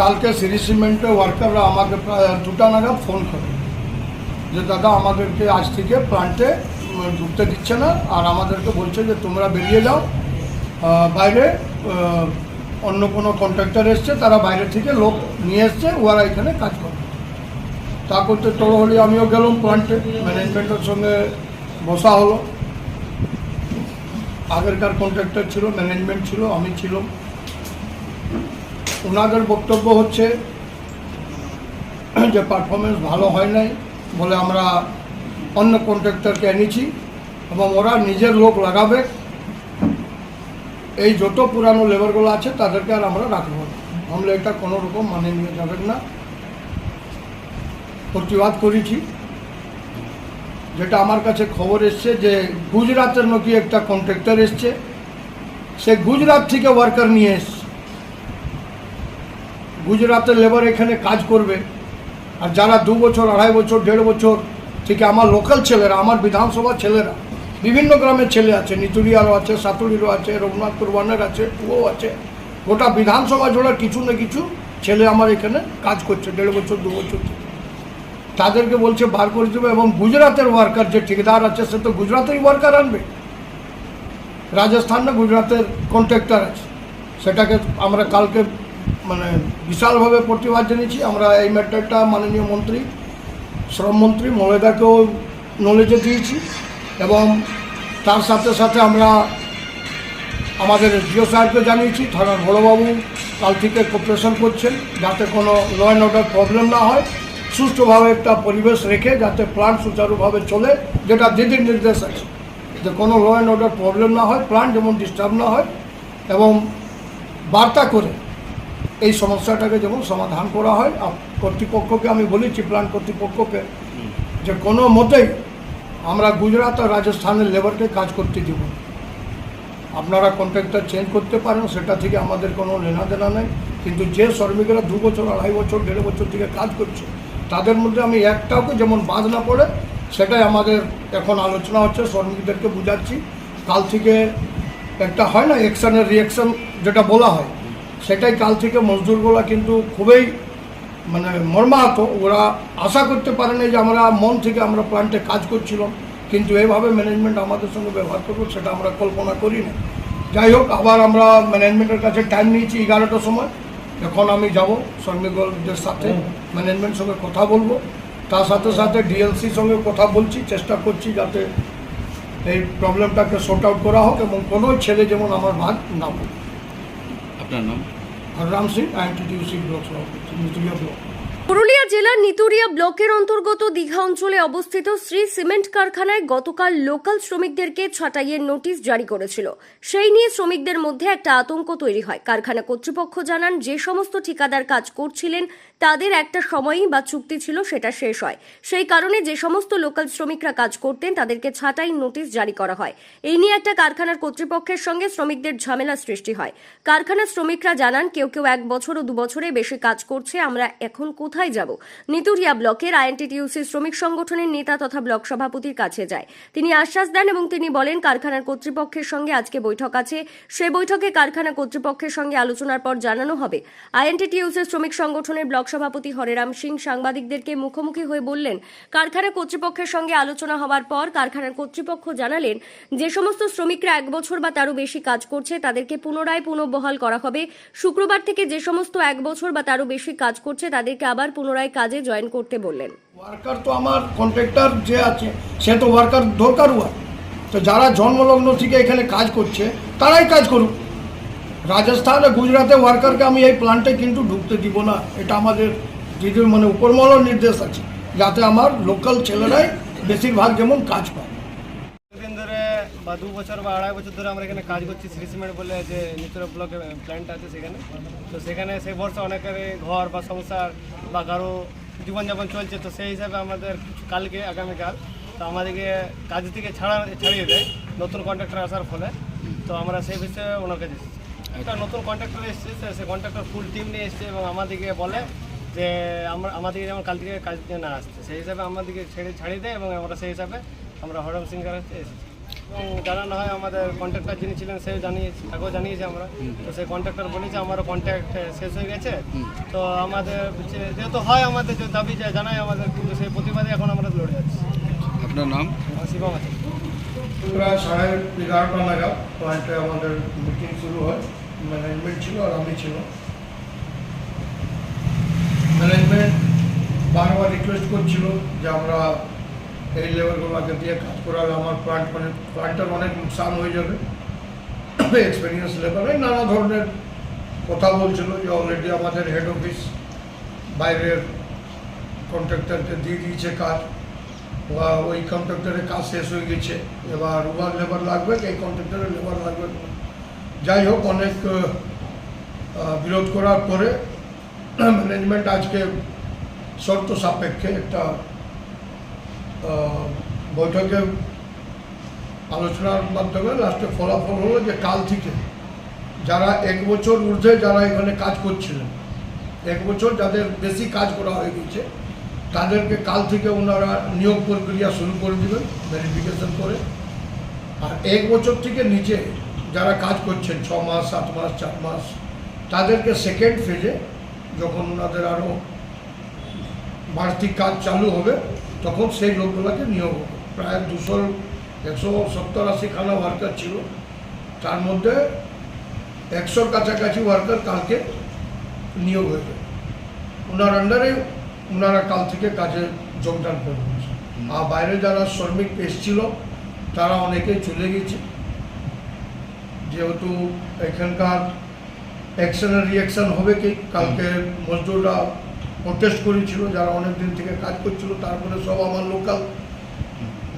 কালকে সিরি সিমেন্টের ওয়ার্কাররা আমাকে প্রায় দুটা নাগাদ ফোন করে যে, দাদা, আমাদেরকে আজ থেকে প্লান্টে ঢুকতে দিচ্ছে না আর আমাদেরকে বলছে যে, তোমরা বেরিয়ে যাও। বাইরে অন্য কোনো কন্ট্রাক্টর এসছে, তারা বাইরে থেকে লোক নিয়ে এসছে, ওরা এখানে কাজ করে। তা করতে তড়হলি আমিও গেলাম প্লান্টে ম্যানেজমেন্টের সঙ্গে বসা হলো। আগেরকার কন্ট্রাক্টর ছিল ম্যানেজমেন্ট ছিল, আমি ছিলাম। ওনাদের বক্তব্য হচ্ছে যে পারফরমেন্স ভালো হয় নাই বলে আমরা অন্য কন্ট্রাক্টরকে এনেছি এবং ওরা নিজের লোক লাগাবে। এই যত পুরানো লেবারগুলো আছে তাদেরকে আর আমরা রাখব না। আমরা এটা কোনো রকম মানে নিয়ে যাবেন না। প্রতিবাদ করেছি। যেটা আমার কাছে খবর এসছে যে গুজরাটের নাকি একটা কন্ট্রাক্টর এসছে। সে গুজরাট থেকে ওয়ার্কার নিয়ে এসছে। গুজরাটের লেবার এখানে কাজ করবে। আর যারা দু বছর, আড়াই বছর, দেড় বছর থেকে আমার লোকাল ছেলেরা, আমার বিধানসভার ছেলেরা, বিভিন্ন গ্রামের ছেলে আছে নিতুরিয়ারও আছে সাতুরিরও আছে, রঘুনাথপুর ওয়ানের আছে পুও আছে। গোটা বিধানসভা জোড়া কিছু না কিছু ছেলে আমার এখানে কাজ করছে, দেড় বছর, দু বছর। তাদেরকে বলছে বার করে দেবে এবং গুজরাটের ওয়ার্কার যে ঠিকাদার আছে, সে তো গুজরাটেরই ওয়ার্কার আনবে। রাজস্থান না গুজরাটের কন্ট্রাক্টর আছে। সেটাকে আমরা কালকে মানে বিশালভাবে প্রতিবাদ জানিয়েছি। আমরা এই ম্যাটারটা মাননীয় মন্ত্রী শ্রমমন্ত্রী মহিলাকেও নলেজে দিয়েছি এবং তার সাথে সাথে আমরা আমাদের জিও সাহেবকে জানিয়েছি থানার বড়োবাবু কাল থেকে কোপারেশন করছেন যাতে কোনো ল অ্যান্ড অর্ডার প্রবলেম না হয়। সুষ্ঠুভাবে একটা পরিবেশ রেখে যাতে প্ল্যান্ট সুচারুভাবে চলে, যেটা দিদির নির্দেশ আছে। যে কোনো ল অ্যান্ড অর্ডার প্রবলেম না হয় প্ল্যান্ট যেমন ডিস্টার্ব না হয়, এবং বার্তা করে এই সমস্যাটাকে যেমন সমাধান করা হয় কর্তৃপক্ষকে আমি বলেছি প্ল্যান্ট কর্তৃপক্ষকে, যে কোনো মতেই আমরা গুজরাট আর রাজস্থানের লেবারকে কাজ করতে দেব। আপনারা কন্ট্রাক্টর চেঞ্জ করতে পারেন, সেটা থেকে আমাদের কোনো লেনা দেনা নেই। কিন্তু যে শ্রমিকেরা দু বছর, আড়াই বছর, দেড় বছর থেকে কাজ করছে, তাদের মধ্যে আমি একটাকে যেমন বাদ না পড়ে, সেটাই আমাদের এখন আলোচনা হচ্ছে, শ্রমিকদেরকে বুঝাচ্ছি। কাল থেকে একটা হয় না অ্যাকশানের রিয়াকশন যেটা বলা হয়। সেটাই কাল থেকে মজদুরগুলো কিন্তু খুবই মানে মর্মাহত। ওরা আশা করতে পারে না যে আমরা মন থেকে আমরা প্ল্যান্টে কাজ করছিলাম, কিন্তু এভাবে ম্যানেজমেন্ট আমাদের সঙ্গে ব্যবহার করব সেটা আমরা কল্পনা করি না। যাই হোক, আবার আমরা ম্যানেজমেন্টের কাছে টাইম নিয়েছি এগারোটার সময়। এখন আমি যাব শ্রমিকদের সাথে ম্যানেজমেন্ট সঙ্গে কথা বলব। তার সাথে সাথে ডিএলসির সঙ্গে কথা বলছি, চেষ্টা করছি যাতে এই প্রবলেমটাকে সর্ট আউট করা হোক এবং কোনো ছেলে যেমন আমার ভাগ না পায় আপনার নাম? হররাম সিং আইএনটিটিউসি ব্লক সভাপতি ব্লক। পুরুলিয়া জেলার নিতুরিয়া ব্লকের অন্তর্গত দীঘা অঞ্চলে অবস্থিত শ্রী সিমেন্ট কারখানায় গতকাল লোকাল শ্রমিকদেরকে ছাঁটাইয়ের নোটিশ জারি করেছিল। সেই নিয়ে শ্রমিকদের মধ্যে একটা আতঙ্ক তৈরি হয়। কারখানা কর্তৃপক্ষ জানান যে সমস্ত ঠিকাদার কাজ করছিলেন তাদের একটা সময়ই বা চুক্তি ছিল সেটা শেষ হয়। সেই কারণে যে সমস্ত লোকাল শ্রমিকরা কাজ করতেন, তাদেরকে ছাঁটাই নোটিশ জারি করা হয়। এই নিয়ে একটা কারখানার কর্তৃপক্ষের সঙ্গে শ্রমিকদের ঝামেলা সৃষ্টি হয়। কারখানার শ্রমিকরা জানান, কেউ কেউ এক বছর ও দু বছরে বেশি কাজ করছে, আমরা এখন কোথায় যাব? নিতুরিয়া ব্লকের আইএনটিটিউসি শ্রমিক সংগঠনের নেতা তথা ব্লক সভাপতির কাছে যায়। তিনি আশ্বাস দেন এবং তিনি বলেন, কারখানার কর্তৃপক্ষের সঙ্গে আজকে বৈঠক আছে। সে বৈঠকে কারখানা কর্তৃপক্ষের সঙ্গে আলোচনার পর জানানো হবে। আইএনটিটিউসি শ্রমিক সংগঠনের ব্লক সভাপতি হরেরাম সিং সাংবাদিকদেরকে মুখোমুখি হয়ে বললেন, কারখানা কর্তৃপক্ষের সঙ্গে আলোচনা হওয়ার পর কারখানার কর্তৃপক্ষ জানালেন, যে সমস্ত শ্রমিকরা এক বছর বা তারও বেশি কাজ করছে, তাদেরকে পুনরায় পুনর্বহাল করা হবে। শুক্রবার থেকে যে সমস্ত এক বছর বা তারও বেশি কাজ করছে, তাদেরকে আবার পুনরায় কাজে জয়েন করতে বললেন। ওয়ার্কার তো আমার কন্ট্রাক্টর যে আছে, সে তো ওয়ার্কার দরকার হয় তো যারা জন্মলগ্ন থেকে এখানে কাজ করছে, তারাই কাজ করুক। রাজস্থান আর গুজরাটে ওয়ার্কারকে আমি এই প্ল্যান্টে কিন্তু ঢুকতে দিব না। এটা আমাদের দিদির মানে উপরমহলের নির্দেশ আছে, যাতে আমার লোকাল ছেলেরাই বেশিরভাগ যেমন কাজ পায়। দিন ধরে বা দু বছর বা আড়াই বছর ধরে আমরা এখানে কাজ করছি শ্রী সিমেন্ট বলে যে নিতুরা ব্লকে প্ল্যান্ট আছে সেখানে। তো সেখানে সেই বর্ষে অনেকের ঘর বা সংসার বা কারও জীবনযাপন চলছে। তো সেই হিসাবে আমাদের কালকে, আগামীকাল, তো আমাদেরকে কাজ থেকে ছাড়া, ছাড়িয়ে দেয় নতুন কন্ট্রাক্টর আসার ফলে। তো আমরা সেই বিষয়ে ওনার কাছে একটা নতুন কন্ট্রাক্টর এসেছে সে- সে কন্ট্রাক্টর ফুল টিম নিয়ে এসছে এবং আমাদেরকে বলে যে আমরা আমাদেরকে যেমন কাল থেকে কাজ দিয়ে না আসছে সেই হিসাবে আমাদেরকে ছেড়ে ছাড়িয়ে দেয় এবং আমরা সেই হিসাবে আমরা হরম সিং কাছে এসেছি। এবং জানানো হয় আমাদের কন্ট্রাক্টর যিনি ছিলেন সেও জানিয়েছে তাকেও জানিয়েছে আমরা। তো সেই কন্ট্রাক্টর বলেছে আমারও কন্ট্যাক্ট শেষ হয়ে গেছে। তো আমাদের যেহেতু হয় আমাদের যে দাবি যে জানাই আমাদের কিন্তু সেই প্রতিবাদে এখন আমরা লড়ে যাচ্ছি আপনার নাম? শিবম আছে। প্রায় সাড়ে এগারোটা নাগাদ প্লান্টে আমাদের মিটিং শুরু হয়। ম্যানেজমেন্ট ছিল আর আমি ছিল ম্যানেজমেন্ট বারবার রিকোয়েস্ট করছিল যে আমরা এই লেভেলগুলোকে দিয়ে কাজ করালে আমার প্লান্ট মানে প্লান্টের অনেক নুকসান হয়ে যাবে। এক্সপিরিয়েন্স লেভেলে নানা ধরনের কথা বলছিল যে অলরেডি আমাদের হেড অফিস বাইরের কন্ট্রাক্টরকে দিয়ে দিয়েছে কাজ। বা ওই কন্ট্রাক্টরের কাজ শেষ হয়ে গেছে। এবার ওয়ার লেবার লাগবে এই কন্ট্রাক্টরের লেবার লাগবে। যাই হোক, অনেক বিরোধ করার পরে ম্যানেজমেন্ট আজকে শর্ত সাপেক্ষে একটা বৈঠকে আলোচনার মাধ্যমে লাস্টে ফলাফল হলো যে কাল থেকে যারা এক বছর ঊর্ধ্বে যারা এখানে কাজ করছিলেন, এক বছর যাদের বেশি কাজ করা হয়ে গেছে, তাদেরকে কাল থেকে ওনারা নিয়োগ প্রক্রিয়া শুরু করে দেবেন ভেরিফিকেশন করে। আর এক বছর থেকে নিচে যারা কাজ করছেন, ছ মাস, সাত মাস, চার মাস, তাদেরকে সেকেন্ড ফেজে যখন ওনাদের আরও বাড়তি কাজ চালু হবে, তখন সেই লোকগুলোকে নিয়োগ হবে। প্রায় দুশো, একশো সত্তর আশি খানা ওয়ার্কার ছিল। তার মধ্যে একশোর কাছাকাছি ওয়ার্কার কালকে নিয়োগ হয়ে যাবে ওনার আন্ডারে ওনারা কাল থেকে কাজে যোগদান করবেন আর বাইরে যারা শ্রমিক এসেছিল, তারা অনেকেই চলে গেছে। যেহেতু এখানকার অ্যাকশনের রিয়াকশন হবে কি? কালকে মজদুররা প্রোটেস্ট করেছিল যারা অনেক দিন থেকে কাজ করছিল তারপরে সব আমার লোকাল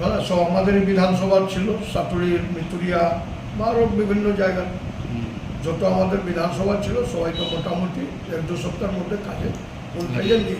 মানে সব আমাদেরই বিধানসভার ছিল সাতুরির মিতুরিয়া বা আরও বিভিন্ন জায়গায় যত আমাদের বিধানসভা ছিল সবাই তো মোটামুটি এক দু সপ্তাহের মধ্যে কাজে নিয়ে